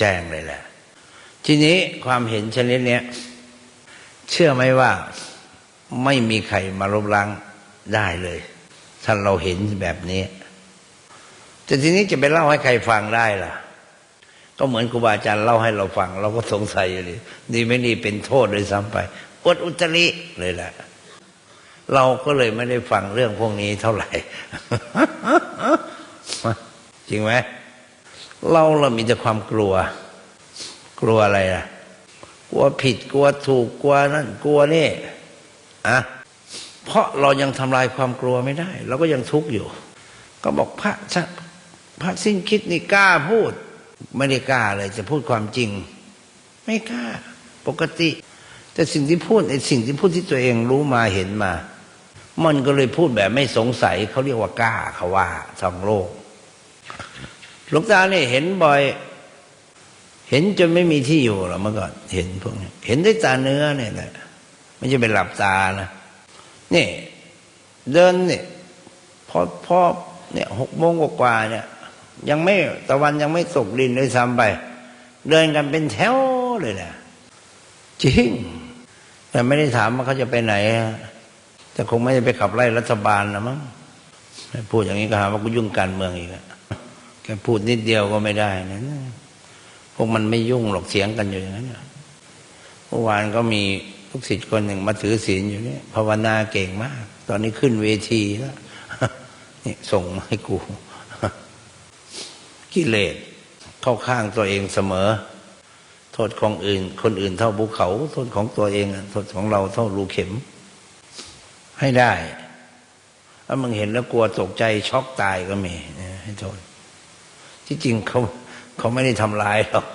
แจ้งเลยแหละ ทีนี้ความเห็นชนิดเนี้ยเชื่อไหมว่าไม่มีใครมาลบล้างได้เลยถ้าเราเห็นแบบนี้ แต่ทีนี้จะไปเล่าให้ใครฟังได้ล่ะ ก็เหมือนครูบาอาจารย์เล่าให้เราฟัง เราก็สงสัยอยู่เลยดีไม่ดีเป็นโทษเลยซ้ำไปอดอุตริเลยแหละ เราก็เลยไม่ได้ฟังเรื่องพวกนี้เท่าไหร่ จริงไหม เราเรามีแต่ความกลัว กลัวอะไรอะ กลัวผิดกลัวถูกกลัวนั่นกลัวนี่อะเพราะเรายังทำลายความกลัวไม่ได้เราก็ยังทุกข์อยู่ ก็บอกพระชะพระสิ้นคิดนี่กล้าพูด ไม่ได้กล้าเลยจะพูดความจริง ไม่กล้า ปกติ แต่สิ่งที่พูดไอ้สิ่งที่พูดที่ตัวเองรู้มาเห็นมา มันก็เลยพูดแบบไม่สงสัยเขาเรียกว่ากล้าเขาว่าทางโลก ลวงตาเนี่ยเห็นบ่อย เห็นจนไม่มีที่อยู่หรอกเมื่อก่อนเห็นพวกนี้เห็นด้วยตาเนื้อเนี่ยแหละไม่ใช่เป็นหลับตานะนี่เดินเนี่ยพอพอเนี่ยหกโมงกว่าเนี่ย ยังไม่ตะวันยังไม่ตกดินเลยซ้ำไป เดินกันเป็นแถวเลยนะจริง แต่ไม่ได้ถามว่าเขาจะไปไหนแต่คงไม่ได้ไปขับไล่รัฐบาลนะมั้งพูดอย่างนี้ก็หาว่ากูยุ่งการเมืองอีกอะ แค่พูดนิดเดียวก็ไม่ได้นะพวกมันไม่ยุ่งหรอกเสียงกันอยู่อย่างนั้นเมื่อวานก็มีลูกศิษย์คนหนึ่งมาถือศีลอยู่นี่ภาวนาเก่งมาก ตอนนี้ขึ้นเวทีแล้วนี่ส่งมาให้กูกิเลสเข้าข้างตัวเองเสมอ โทษของอื่น คนอื่นเท่าภูเขา โทษของตัวเองโทษของเราเท่ารูเข็ม ให้ได้ถ้ามึงเห็นแล้วกลัวตกใจช็อกตายก็มีให้โทษ ที่จริงเขาเขาไม่ได้ทำลายหรอก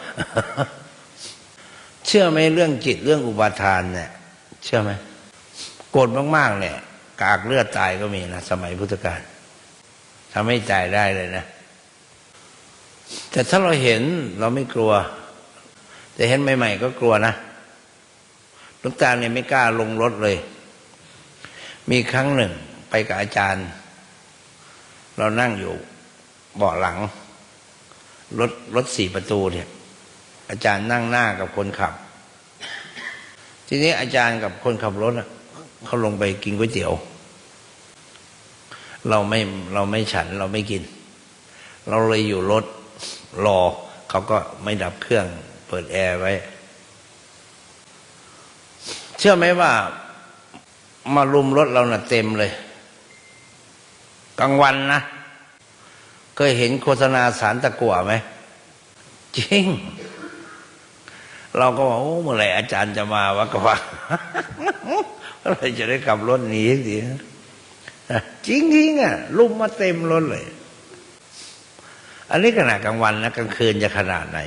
เชื่อไหมเรื่องจิตเรื่องอุปาทานเนี่ย เชื่อไหมโกรธมากๆ เนี่ย กากเลือดตายก็มีนะสมัยพุทธกาลทำให้ตายได้เลยนะ แต่ถ้าเราเห็นเราไม่กลัว แต่เห็นใหม่ๆ ก็กลัวนะลูกตาเนี่ยไม่กล้าลงรถเลย มีครั้งหนึ่งไปกับอาจารย์ เรานั่งอยู่เบาะหลัง รถรถสี่ประตูเนี่ย อาจารย์นั่งหน้ากับคนขับ ทีนี้อาจารย์กับคนขับรถเขาลงไปกินก๋วยเตี๋ยว เราไม่เราไม่ฉันเราไม่กิน เราเลยอยู่รถรอเขาก็ไม่ดับเครื่อง เปิดแอร์ไว้ เชื่อไหมว่ามารุมรถเราน่ะเต็มเลยกลางวันนะ เคยเห็นโฆษณาสารตะกั่วไหมจริง เราก็ว่าโอ้เมื่อไหร่อาจารย์จะมาวะก็ว่าเมื่อไรจะได้ขับรถหนีสิจริงจริงอะลุมมาเต็มรถเลย อันนี้ขนาดกลางวันนะกลางคืนจะขนาดไหน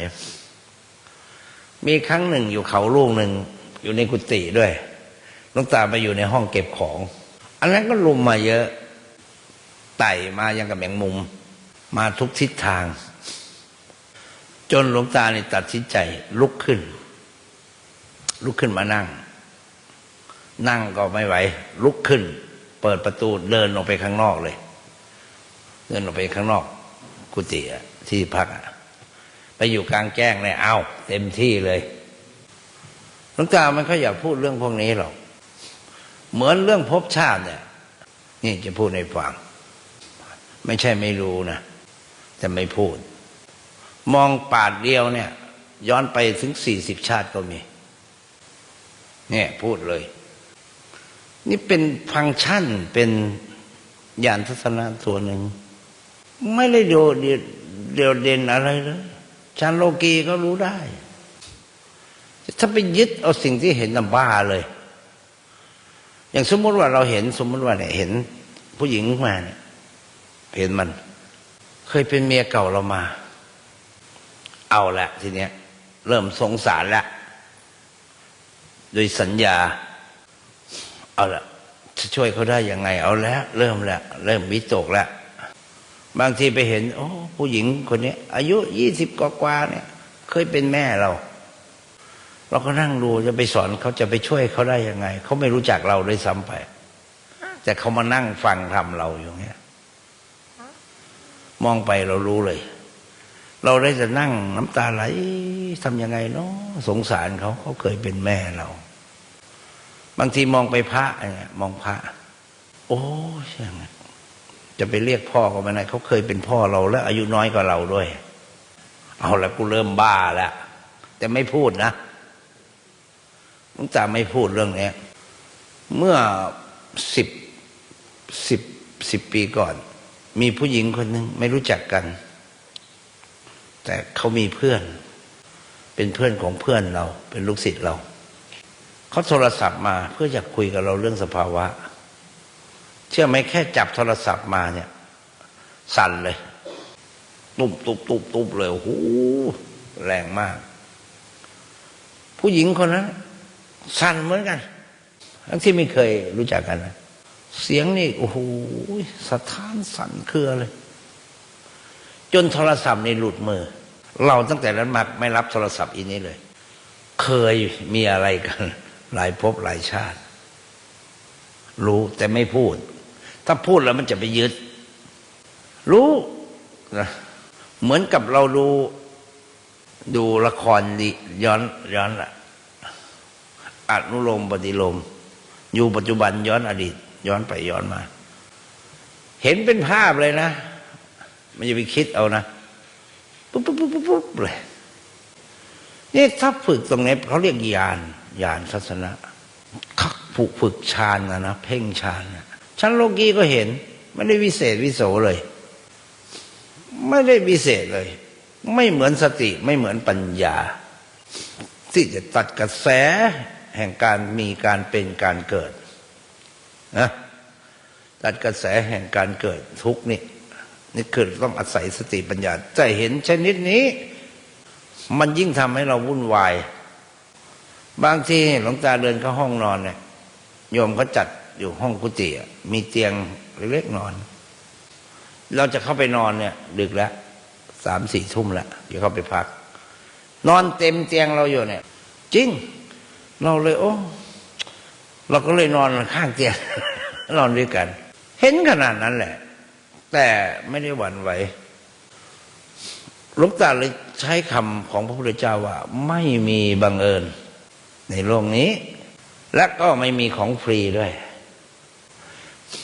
มีครั้งหนึ่งอยู่เขาลูกหนึ่ง อยู่ในกุฏิด้วยลูกตาไปอยู่ในห้องเก็บของ อันนั้นก็ลุมมาเยอะไต่มายังกับแมงมุม มาทุกทิศทาง จนหลวงตาเนี่ตัดสินใจลุกขึ้น ลุกขึ้นมานั่ง นั่งก็ไม่ไหว ลุกขึ้น เปิดประตูเดินออกไปข้างนอกเลย เดินออกไปข้างนอก กุฏิที่พักไปอยู่กลางแจ้งเลยเอาเต็มที่เลยหลวงตามันเขาอยากพูดเรื่องพวกนี้หรอกเหมือนเรื่องภพชาติเนี่ย นี่จะพูดในฟัง ไม่ใช่ไม่รู้นะ แต่ไม่พูด มองปาดเดียวเนี่ย ย้อนไปถึงสี่สิบชาติก็มี เนี่ยพูดเลย นี่เป็นฟังก์ชันเป็นยานทัศนะตัวหนึ่ง ไม่ได้โดดเดียวเด่นอะไรเลยชานโลกีก็รู้ได้ ถ้าไปยึดเอาสิ่งที่เห็นน่ะบ้าเลย อย่างสมมติว่าเราเห็นสมมติว่าเนี่ยเห็นผู้หญิงมาเนี่ยเห็นมัน เคยเป็นเมียเก่าเรามา เอาละทีเนี้ย เริ่มสงสารละโดยสัญญา เอาละจะช่วยเขาได้ยังไง เอาแล้ว เริ่มแล้วเริ่มวิตกล้วบางทีไปเห็น โอ้ผู้หญิงคนนี้อายุยี่สิบกว่าเนี่ย เคยเป็นแม่เรา เราก็นั่งดูจะไปสอนเขาจะไปช่วยเขาได้ยังไง เขาไม่รู้จักเราด้วยซ้ำไป แต่เขามานั่งฟังทำเราอยู่เงี้ย มองไปเรารู้เลย เราได้จะนั่งน้ำตาไหลทำยังไงเนาะสงสารเขาเขาเคยเป็นแม่เรา บางทีมองไปพระเนี่ยมองพระ โอ้ยยังไงจะไปเรียกพ่อก็ไม่ได้เขาเคยเป็นพ่อเราแล้ว อายุน้อยกว่าเราด้วย เอาละกูเริ่มบ้าแล้วแต่ไม่พูดนะลุงตาไม่พูดเรื่องนี้เมื่อสิบสิบสิบปีก่อน มีผู้หญิงคนหนึ่งไม่รู้จักกัน แต่เขามีเพื่อน เป็นเพื่อนของเพื่อนเรา เป็นลูกศิษย์เราเขาโทรศัพท์มาเพื่ออยากคุยกับเราเรื่องสภาวะ เชื่อไหมแค่จับโทรศัพท์มาเนี่ย สั่นเลย ตุบตุบตุบตุบเลยโอ้โหแรงมาก ผู้หญิงคนนั้นสั่นเหมือนกัน ทั้งที่ไม่เคยรู้จักกันนะ เสียงนี่โอ้โหสะท้านสั่นเครือเลย จนโทรศัพท์นี่หลุดมือ เราตั้งแต่นั้นมาไม่รับโทรศัพท์อีนี้เลย เคยมีอะไรกัน หลายภพหลายชาติ รู้แต่ไม่พูด ถ้าพูดแล้วมันจะไปยึด รู้นะเหมือนกับเราดูดูละครดีย้อนย้อนละอนุโลมปฏิโลม อยู่ปัจจุบันย้อนอดีต ย้อนไปย้อนมา เห็นเป็นภาพเลยนะ มันจะไปคิดเอานะปุ๊บปุ๊บปุ๊บปุ๊บเลยนี่ถ้าฝึกตรงนี้เขาเรียกญาณญาณทัศนะคักผูกฝึกฌานนะนะเพ่งฌานนะชั้นโลกีก็เห็น ไม่ได้วิเศษวิโสเลย ไม่ได้วิเศษเลย ไม่เหมือนสติไม่เหมือนปัญญา ที่จะตัดกระแสแห่งการมีการเป็นการเกิด นะตัดกระแสแห่งการเกิดทุกข์นี่นี่คือต้องอาศัยสติปัญญาจะเห็นชนิดนี้ มันยิ่งทำให้เราวุ่นวาย บางทีหลวงตาเดินเข้าห้องนอนเนี่ยโยมเขาจัดอยู่ห้องกุฏิมีเตียงเล็กๆนอน เราจะเข้าไปนอนเนี่ย ดึกแล้วสามสี่ทุ่มแล้วจะเข้าไปพัก นอนเต็มเตียงเราอยู่เนี่ย จริง เราเลยโอ้ เราก็เลยนอนข้างเตียงนอนด้วยกัน เห็นขนาดนั้นแหละ แต่ไม่ได้หวั่นไหวลวงตาเลยใช้คำของพระพุทธเจ้าว่า ไม่มีบังเอิญ ในโลกนี้ และก็ไม่มีของฟรีด้วย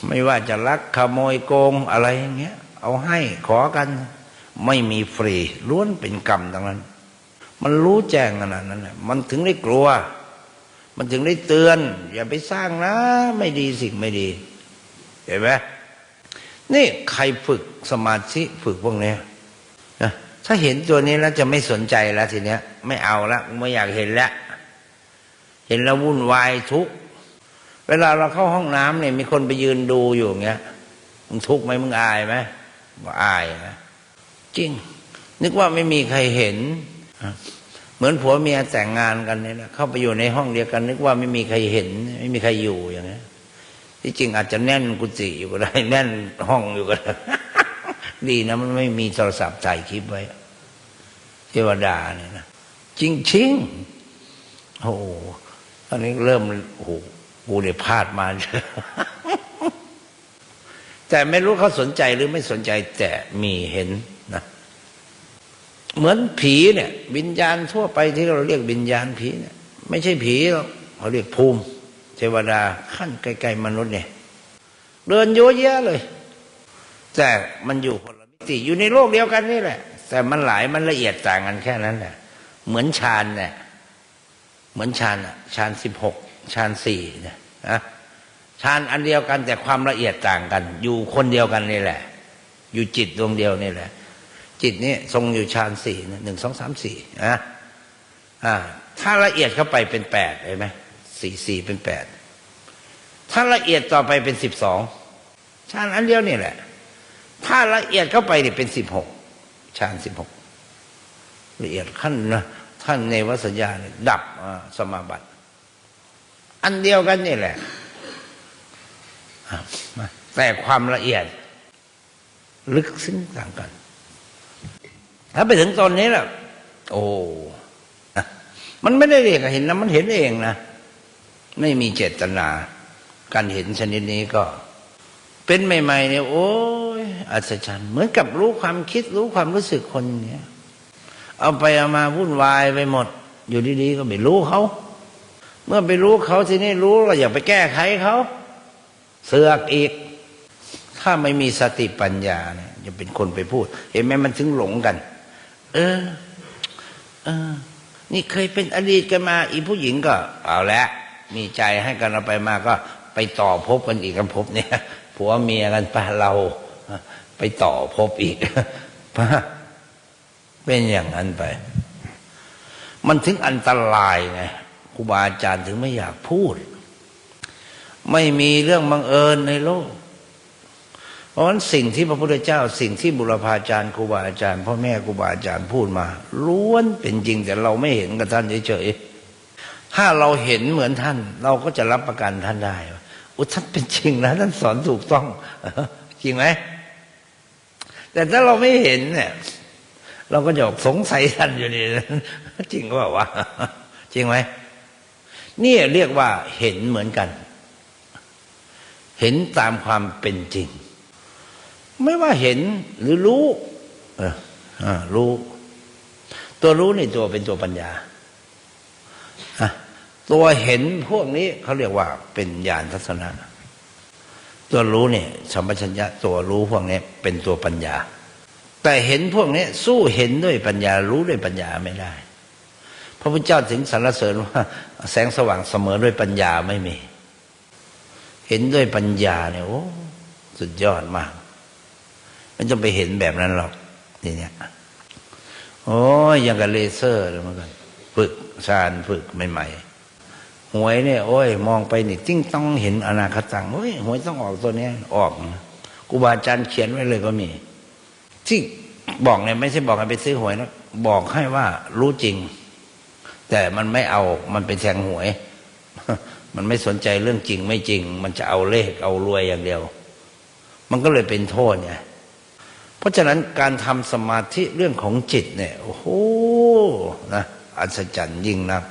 ไม่ว่าจะลักขโมยโกงอะไรอย่างเงี้ย เอาให้ขอกัน ไม่มีฟรีล้วนเป็นกรรมทั้งนั้น มันรู้แจ้งขนาดนั้นแหละมันถึงได้กลัว มันถึงได้เตือน อย่าไปสร้างนะ ไม่ดีสิ่งไม่ดี เห็นไหมนี่ใครฝึกสมาธิฝึกพวกนี้นะถ้าเห็นตัวนี้แล้วจะไม่สนใจแล้วทีเนี้ย ไม่เอาละไม่อยากเห็นแล้วเห็นแล้ววุ่นวายทุกเวลาเราเข้าห้องน้ำเนี่ยมีคนไปยืนดูอยู่อย่างเงี้ยมึงทุกข์ไหมมึงอายไหมบอกอายนะจริง นึกว่าไม่มีใครเห็น เหมือนผัวเมียแต่งงานกันเนี่ยนะเข้าไปอยู่ในห้องเดียวกัน นึกว่าไม่มีใครเห็น ไม่มีใครอยู่อย่างเงี้ที่จริงอาจจะแน่นกุฏิอยู่ก็ได้แน่นห้องอยู่ก็ได้ดีนะมันไม่มีโทรศัพท์ถ่ายคลิปไว้เทวดาเนี่ยนะจริงจริงโอ้ตอนนี้เริ่มโอ้โหกูเนี่ยพลาดมาแต่ไม่รู้เขาสนใจหรือไม่สนใจแต่มีเห็นนะ เหมือนผีเนี่ยวิญญาณทั่วไปที่เราเรียกวิญญาณผีเนี่ยไม่ใช่ผีหรอกเขาเรียกภูมิ เทวดาขั้นใกล้ๆมนุษย์เนี่ยเดินเยอะแยะเลย แต่มันอยู่คนละมิติอยู่ในโลกเดียวกันนี่แหละ แต่มันหลายมันละเอียดต่างกันแค่นั้นแหละเหมือนฌานเนี่ยเหมือนฌานอะฌานสิบหกฌานสี่เนี่ยนะฌานอันเดียวกันแต่ความละเอียดต่างกัน อยู่คนเดียวกันนี่แหละ อยู่จิตดวงเดียวนี่แหละ จิตนี่ทรงอยู่ฌานสี่หนึ่งสองสามสี่นะอ่า ถ้าละเอียดเข้าไปเป็นแปดเห็นไหมสี่สี่เป็นแปดถ้าละเอียดต่อไปเป็นสิบสองฌานอันเดียวนี่แหละ ถ้าละเอียดเข้าไปเนี่เป็นสิบหกฌานสิบหกละเอียดขั้นนะท่านในวสัญญาเนี่ยดับสมาบัติ อันเดียวกันนี่แหละ แต่ความละเอียด ลึกซึ้งต่างกัน ถ้าไปถึงตอนนี้แล้วโอ้มันไม่ได้เรียกเห็นนะมันเห็นเองนะไม่มีเจตนา การเห็นชนิดนี้ก็ เป็นใหม่ๆเนี่ยโอ้ยอัศจรรย์เหมือนกับรู้ความคิดรู้ความรู้สึกคนเนี้ยเอาไปเอามาวุ่นวายไปหมด อยู่ดีๆก็ไม่รู้เขา เมื่อไปรู้เขาทีนี้รู้เราอย่าไปแก้ไขเขา เสือกอีก ถ้าไม่มีสติปัญญาเนี่ยจะเป็นคนไปพูด เห็นไหมมันถึงหลงกัน เออ เออ นี่เคยเป็นอดีตกันมา อีผู้หญิงก็ เอาละ มีใจให้กันเราไปมาก็ ไปต่อพบกันอีกกันพบเนี่ยผัวเมียกันปะเราไปต่อพบอีกปะเป็นอย่างนั้นไป มันถึงอันตรายไงครูบาอาจารย์ถึงไม่อยากพูด ไม่มีเรื่องบังเอิญในโลก ราะฉะนั้นสิ่งที่พระพุทธเจ้า สิ่งที่บุรพาจารย์ครูบาอาจารย์พ่อแม่ครูบาอาจารย์พูดมาล้วนเป็นจริงแต่เราไม่เห็นกับท่านเฉยๆถ้าเราเห็นเหมือนท่าน เราก็จะรับประกันท่านได้อุท่านเป็นจริงนะท่านสอนถูกต้องจริงไหมแต่ถ้าเราไม่เห็นเนี่ย เราก็จะสงสัยท่านอยู่นี่จริงว่าวะจริงไหมนี่เรียกว่าเห็นเหมือนกัน เห็นตามความเป็นจริง ไม่ว่าเห็นหรือรู้ เอออ่ารู้ ตัวรู้นี่ตัวเป็นตัวปัญญาอะตัวเห็นพวกนี้เขาเรียกว่าเป็นญาณทัศนะ ตัวรู้เนี่ยสัมปชัญญะตัวรู้พวกนี้เป็นตัวปัญญา แต่เห็นพวกนี้สู้เห็นด้วยปัญญารู้ด้วยปัญญาไม่ได้ พระพุทธเจ้าถึงสรรเสริญว่า แสงสว่างเสมอด้วยปัญญาไม่มี เห็นด้วยปัญญาเนี่ยโอ้สุดยอดมาก มันจะไปเห็นแบบนั้นหรอกทีเนี้ยโอ้ยยังกับเลเซอร์เลยเหมือนกันฝึกชาญฝึกใหม่ๆหวยเนี่ยโอ้ย มองไปนี่จิ้งต้องเห็นอนาคตังโอ้ยหวยต้องออกตัวเนี้ยออกครูบาอาจารย์เขียนไว้เลยก็มี ที่บอกเนี่ยไม่ใช่บอกให้ไปซื้อหวยนะบอกให้ว่ารู้จริง แต่มันไม่เอามันไปแทงหวย มันไม่สนใจเรื่องจริงไม่จริง มันจะเอาเลขเอารวยอย่างเดียว มันก็เลยเป็นโทษไง เพราะฉะนั้นการทำสมาธิเรื่องของจิตเนี่ยโอ้โหนะอัศจรรย์ยิ่งนัก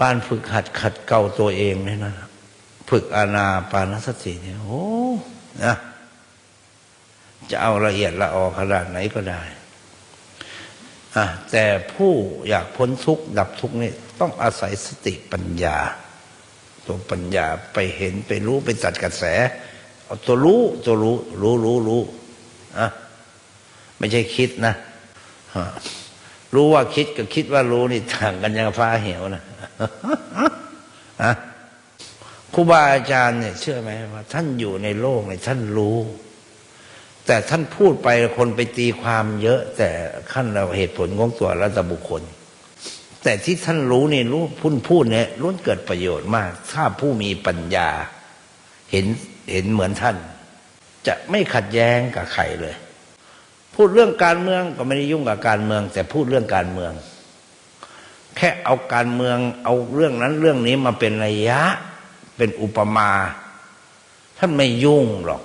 การฝึกหัดขัดเกลาตัวเองเนี่ยนะฝึกอาณาปานสติเนี่ยโอ้นะจะเอาละเอียดละออขนาดไหนก็ได้อะแต่ผู้อยากพ้นทุกข์ดับทุกข์นี่ต้องอาศัยสติปัญญา ตัวปัญญาไปเห็นไปรู้ไปตัดกระแส เอาตัวรู้ตัวรู้ รู้รู้รู้ อะไม่ใช่คิดนะรู้ว่าคิดกับคิดว่ารู้นี่ต่างกันยังฟ้าเหวนะอะครูบาอาจารย์เนี่ยเชื่อไหมว่า ท่านอยู่ในโลกเนี่ยท่านรู้ แต่ท่านพูดไปคนไปตีความเยอะ แต่ขั้นเราเหตุผลของตัวรัตบุคคล แต่ที่ท่านรู้นี่รู้พูดพูดเนี่ยล้วนเกิดประโยชน์มาก ถ้าผู้มีปัญญา เห็นเห็นเหมือนท่าน จะไม่ขัดแย้งกับใครเลย พูดเรื่องการเมืองก็ไม่ได้ยุ่งกับการเมือง แต่พูดเรื่องการเมือง แค่เอาการเมืองเอาเรื่องนั้นเรื่องนี้มาเป็นระยะ เป็นอุปมา ท่านไม่ยุ่งหรอก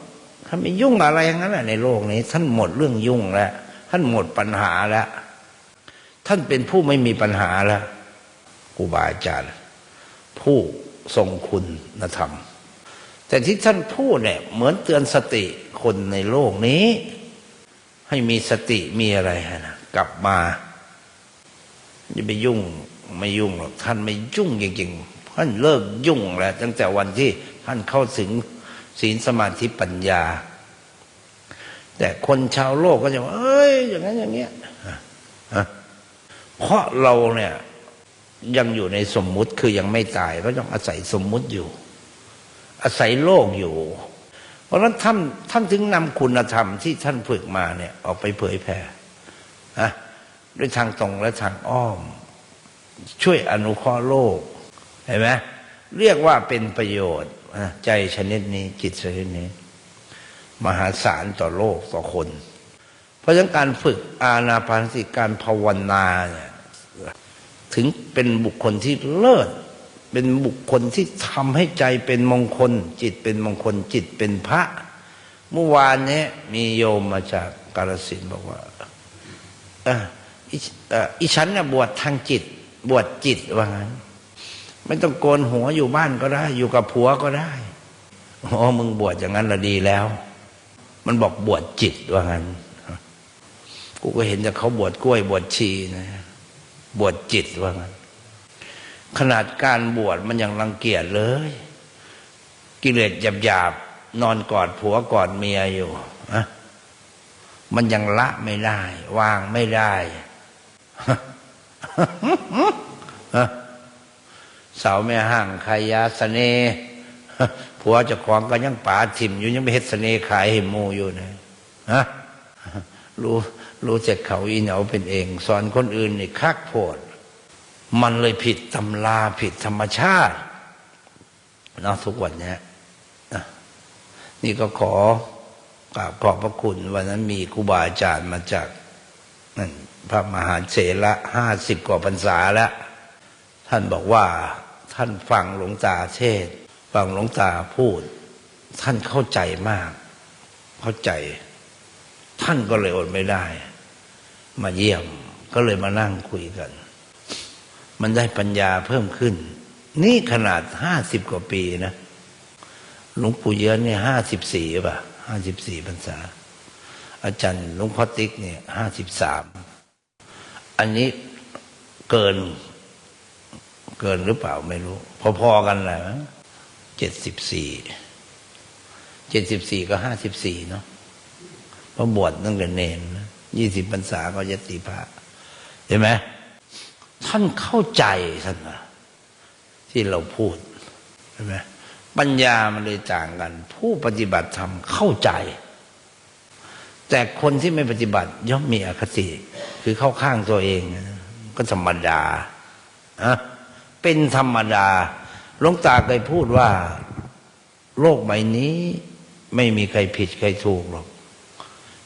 ท่านไม่ยุ่งอะไรอย่างนั้นแหละในโลกนี้ ท่านหมดเรื่องยุ่งแล้ว ท่านหมดปัญหาแล้ว ท่านเป็นผู้ไม่มีปัญหาแล้วครูบาอาจารย์ ผู้ทรงคุณธรรม แต่ที่ท่านพูดเนี่ยเหมือนเตือนสติคนในโลกนี้ ให้มีสติมีอะไรนะกลับมาอย่าไปยุ่งไม่ยุ่งหรอกท่านไม่ยุ่งจริงๆท่านเลิกยุ่งแล้วตั้งแต่วันที่ท่านเข้าถึงศีลสมาธิปัญญา แต่คนชาวโลกก็จะว่าเอ้ย อย่างนั้นอย่างเงี้ยเพราะเราเนี่ยยังอยู่ในสมมุติคือยังไม่ตายก็ต้องอาศัยสมมุติอยู่ อาศัยโลกอยู่ เพราะฉะนั้นท่านท่านถึงนำคุณธรรมที่ท่านฝึกมาเนี่ยออกไปเผยแผ่นะด้วยทางตรงและทางอ้อม ช่วยอนุเคราะห์โลกเห็นไหมเรียกว่าเป็นประโยชน์ใจชนิดนี้จิตชนิดนี้ มหาศาลต่อโลกต่อคน เพราะฉะนั้นการฝึกอาณาปานสติการภาวนาเนี่ยถึงเป็นบุคคลที่เลิศ เป็นบุคคลที่ทำให้ใจเป็นมงคล จิตเป็นมงคล จิตเป็นพระ เมื่อวานนี้มีโยมมาจากกาลสินบอกว่าอีฉันน่ะบวชทางจิต บวชจิตว่างั้น ไม่ต้องโกนหัวอยู่บ้านก็ได้ อยู่กับผัวก็ได้อ๋อมึงบวชอย่างนั้นละดีแล้ว มันบอกบวชจิตว่างั้นกูก็เห็นแต่เขาบวชกล้วยบวชชีนะ บวชจิตว่างั้น ขนาดการบวชมันยังรังเกียจเลย กิเลสหยาบๆนอนกอดผัวกอดเมียอยู่อะมันยังละไม่ได้ วางไม่ได้สาวแม่ห่างขายยาสเสน่ห์ผัวจะของก็ยังป่าถิ่มอยู่ยังไม่เฮ็ดเสน่ห์ขายให้มูอยู่นะฮะรู้รู้จักเขาอีเหนาเป็นเอง สอนคนอื่นนี่คักโพด มันเลยผิดตำราผิดธรรมชาติเนาะทุกวันนี้นี่ก็ขอกราบขอบพระคุณ วันนั้นมีครูบาอาจารย์มาจากนั่นพระมหาเสระห้าสิบกว่าพรรษาแล้ว ท่านบอกว่าท่านฟังหลวงตาเทศ ฟังหลวงตาพูด ท่านเข้าใจมาก เข้าใจ ท่านก็เลยอดไม่ได้ มาเยี่ยมก็เลยมานั่งคุยกัน มันได้ปัญญาเพิ่มขึ้น นี่ขนาดห้าสิบกว่าปีนะหลวงปู่เยือนเนี่ยห้าสิบสี่ป่ะห้าสิบสี่พรรษา อาจารย์หลวงพ่อติ๊กเนี่ยห้าสิบสามอันนี้เกิน เกินหรือเปล่าไม่รู้ พอๆกันแหละเจ็ดสิบสี่เจ็ดสิบสี่ก็ห้าสิบสี่เนาะเพราะบวชตั้งแต่เนนยี่สิบพรรษาก็ยติพระเห็นไหม ท่านเข้าใจท่านนะที่เราพูดใช่ไหมปัญญามันเลยต่างกัน ผู้ปฏิบัติธรรมเข้าใจ แต่คนที่ไม่ปฏิบัติย่อมมีอคติ คือเข้าข้างตัวเอง ก็ธรรมดาอะเป็นธรรมดาหลวงตาเคยพูดว่า โลกใบนี้ไม่มีใครผิดใครถูกหรอก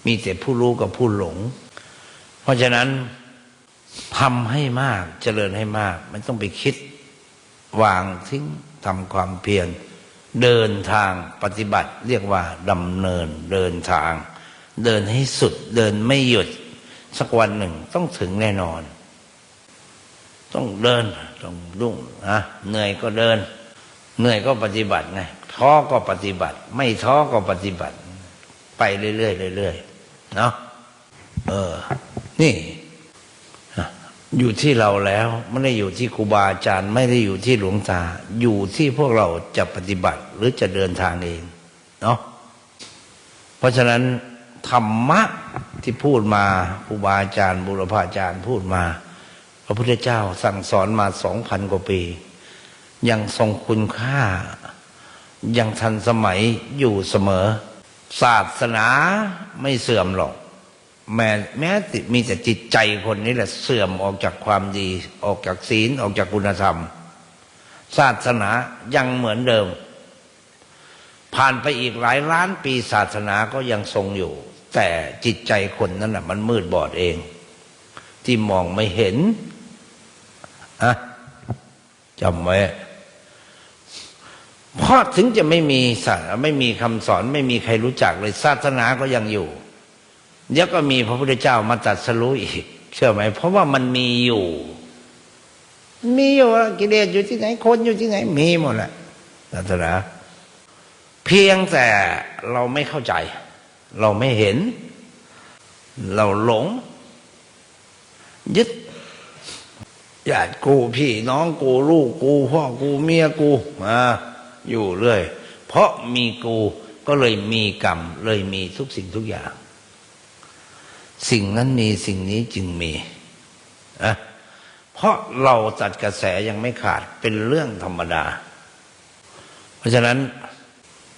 มีแต่ผู้รู้กับผู้หลง เพราะฉะนั้น ทำให้มากเจริญให้มาก มันต้องไปคิด วางทิ้งทำความเพียรเดินทางปฏิบัติ เรียกว่าดำเนินเดินทาง เดินให้สุดเดินไม่หยุด สักวันหนึ่งต้องถึงแน่นอน ต้องเดินต้องรุ่งนะเหนื่อยก็เดิน เหนื่อยก็ปฏิบัติไงท้อก็ปฏิบัติ ไม่ท้อก็ปฏิบัติ ไปเรื่อยๆเรื่อยๆเนาะเออ นี่ อยู่ที่เราแล้วไม่ได้อยู่ที่ครูบาอาจารย์ ไม่ได้อยู่ที่หลวงตา อยู่ที่พวกเราจะปฏิบัติหรือจะเดินทางเองเนาะเพราะฉะนั้นธรรมะที่พูดมาครูบาอาจารย์บุรพาจารย์พูดมา พระพุทธเจ้าสั่งสอนมาสองพันกว่าปี ยังทรงคุณค่า ยังทันสมัยอยู่เสมอ ศาสนาไม่เสื่อมหรอก แม้แม้ติมีแต่จิตใจคนนี้แหละเสื่อมออกจากความดี ออกจากศีลออกจากคุณธรรม ศาสนายังเหมือนเดิม ผ่านไปอีกหลายล้านปีศาสนาก็ยังทรงอยู่ แต่จิตใจคนนั้นน่ะมันมืดบอดเอง ที่มองไม่เห็นอะจำไว้เพราะถึงจะไม่มีศาสไม่มีคำสอน ไม่มีใครรู้จักเลยศาสนาก็ยังอยู่ เดี๋ยวก็มีพระพุทธเจ้ามาตรัดสรู้อีก เชื่อไหม เพราะว่ามันมีอยู่ มีอยู่อะกิเลสอยู่ที่ไหน คนอยู่ที่ไหน มีหมดแหละศาสนาเพียงแต่เราไม่เข้าใจ เราไม่เห็น เราหลง ยึดญาติกูพี่น้องกูลูกกูพ่อกูเมียกูมาอยู่เรื่อย เพราะมีกูก็เลยมีกรรม เลยมีทุกสิ่งทุกอย่าง สิ่งนั้นมีสิ่งนี้จึงมีอะเพราะเราตัดกระแสยังไม่ขาดเป็นเรื่องธรรมดา เพราะฉะนั้น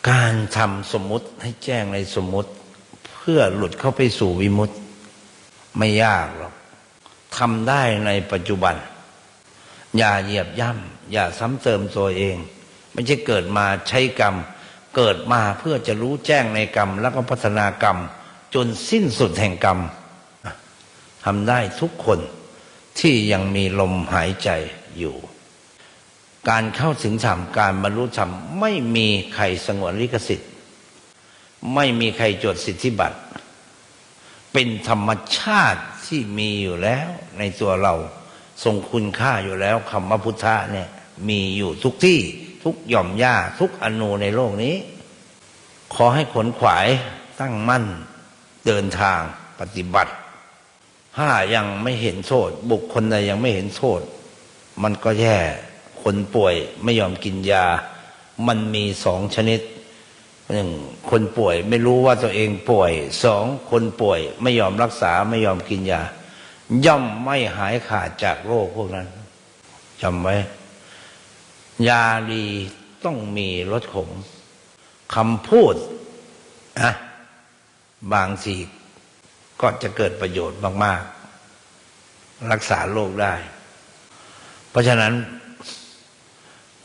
การทำสมมุติให้แจ้งในสมมุติ เพื่อหลุดเข้าไปสู่วิมุตติไม่ยากหรอกทำได้ในปัจจุบัน อย่าเหยียบย่ำอย่าซ้ำเติมตัวเอง ไม่ใช่เกิดมาใช้กรรม เกิดมาเพื่อจะรู้แจ้งในกรรม แล้วก็พัฒนากรรม จนสิ้นสุดแห่งกรรมทำได้ทุกคนที่ยังมีลมหายใจอยู่ การเข้าถึงธรรมการบรรลุธรรมไม่มีใครสงวนลิขสิทธิ์ ไม่มีใครจดสิทธิบัตร เป็นธรรมชาติที่มีอยู่แล้วในตัวเราทรงคุณค่าอยู่แล้วคำว่าพุทธะเนี่ยมีอยู่ทุกที่ทุกหย่อมหญ้าทุกอนูในโลกนี้ ขอให้ขนขวายตั้งมั่น เดินทางปฏิบัติ ถ้ายังไม่เห็นโทษ บุคคลใดยังไม่เห็นโทษ มันก็แย่คนป่วยไม่ยอมกินยา มันมีสองชนิดหนึ่งคนป่วยไม่รู้ว่าตัวเองป่วยสองคนป่วยไม่ยอมรักษาไม่ยอมกินยา ย่อมไม่หายขาดจากโรคพวกนั้นจำไว้ ยาดีต้องมีรสขมคำพูดนะ บางทีก็จะเกิดประโยชน์มาก ๆ รักษาโรคได้ เพราะฉะนั้น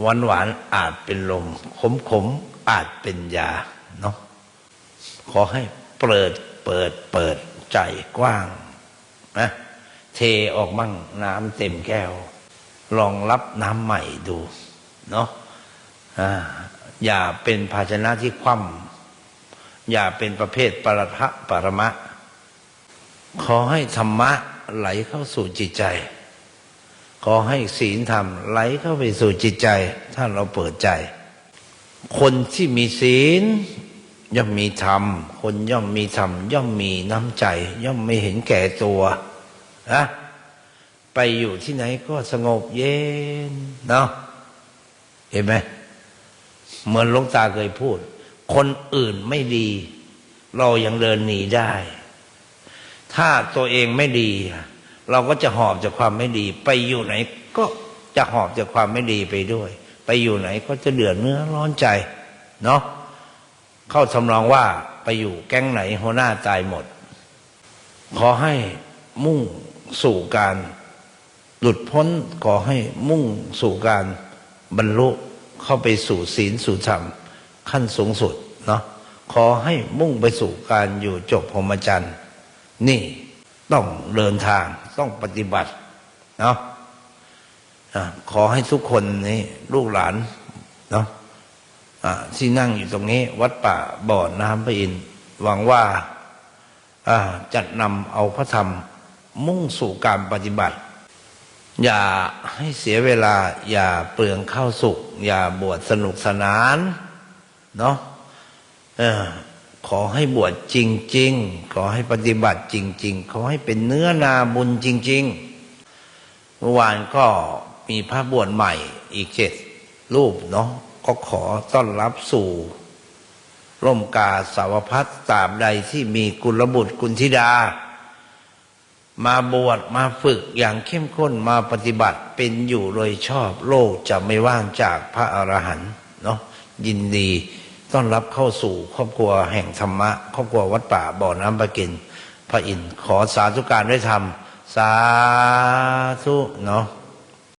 หวานหวานอาจเป็นลม ขมขมๆอาจเป็นยาเนาะขอให้เปิดเปิดเปิดใจกว้างนะเทออกมั่งน้ำเต็มแก้ว ลองรับน้ำใหม่ดู เนาะออย่าเป็นภาชนะที่คว่ำ อย่าเป็นประเภทปรทะปรมะ ขอให้ธรรมะไหลเข้าสู่จิตใจ ขอให้ศีลธรรมไหลเข้าไปสู่จิตใจ ถ้าเราเปิดใจ คนที่มีศีล ย่อมมีธรรม คนย่อมมีธรรม ย่อมมีน้ำใจ ย่อมไม่เห็นแก่ตัวนะไปอยู่ที่ไหนก็สงบเย็นเนาะเห็นไหมเหมือนหลวงตาเคยพูด คนอื่นไม่ดี เรายังเดินหนีได้ ถ้าตัวเองไม่ดี เราก็จะหอบจากความไม่ดี ไปอยู่ไหนก็จะหอบจากความไม่ดีไปด้วย ไปอยู่ไหนก็จะเดือดเนื้อร้อนใจ เนาะเข้าทำนองว่าไปอยู่แก๊งไหนหัวหน้าตายหมด ขอให้มุ่งสู่การหลุดพ้นขอให้มุ่งสู่การบรรลุเข้าไปสู่ศีลสู่ธรรมขั้นสูงสุด เนาะขอให้มุ่งไปสู่การอยู่จบพรหมจรรย์ นี่ต้องเดินทางต้องปฏิบัติเนาะขอให้ทุกคนนี่ลูกหลานเนาะะที่นั่งอยู่ตรงนี้ วัดป่าบ่อน้ำพระอินทร์หวังว่าจะนำเอาพระธรรมมุ่งสู่การปฏิบัติ อย่าให้เสียเวลา อย่าเปลืองข้าวสุก อย่าบวชสนุกสนาน เนาะ ขอให้บวชจริง ๆ ขอให้ปฏิบัติจริง ๆ ขอให้เป็นเนื้อนาบุญจริง ๆ เมื่อวานก็มีพระบวชใหม่อีกเจ็ดรูปเนาะก็ขอต้อนรับสู่ ร่มกาสาวพัฒตาบใดที่มีกุลบุตรกุลธิดา มาบวชมาฝึกอย่างเข้มข้นมาปฏิบัติเป็นอยู่โดยชอบโลกจะไม่ว่างจากพระอรหันต์เนาะยินดี ต้อนรับเข้าสู่ครอบครัวแห่งธรรมะ ครอบครัววัดป่าบ่อน้ำประกินพระอินทร์ขอสาธุการด้วยธรรม สาธุเนาะ